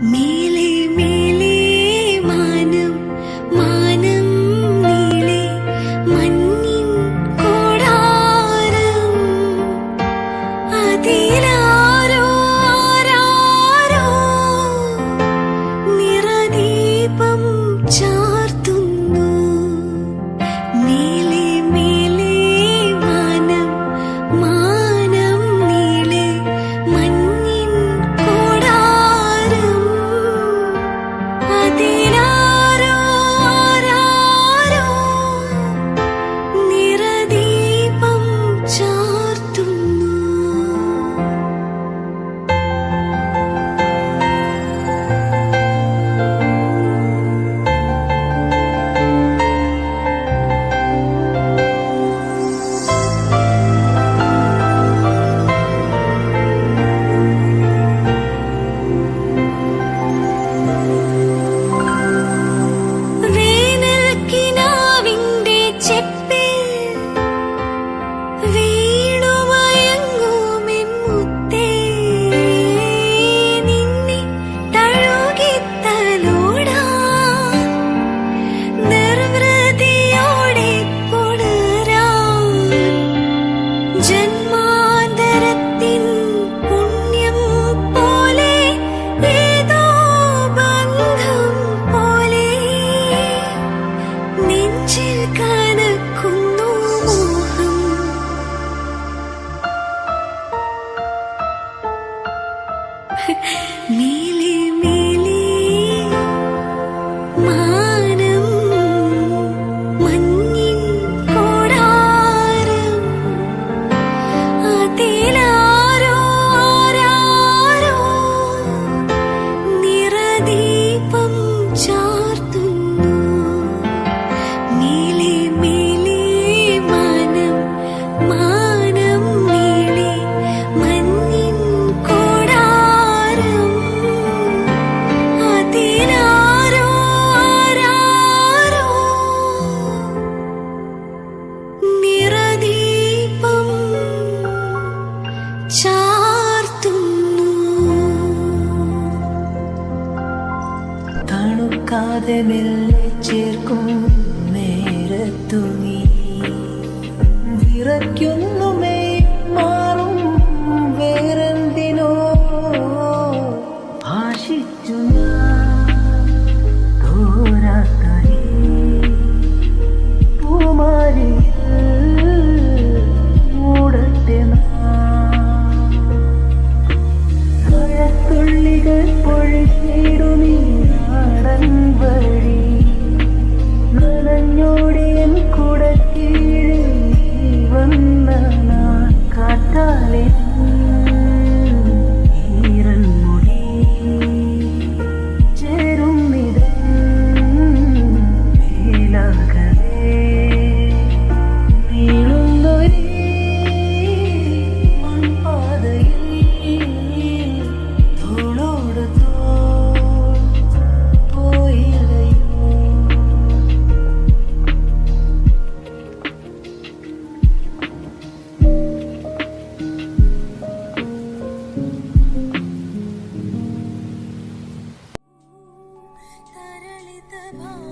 Me ദീപം ചാർത്ത മറക്കാതെ ചേർക്കും നേരത്തു നീ വിറയ്ക്കും നിന്നോട് എൻ കൂടെ കീഴിൽ നീ വന്ന നാൾ കാട്ടാലേ my.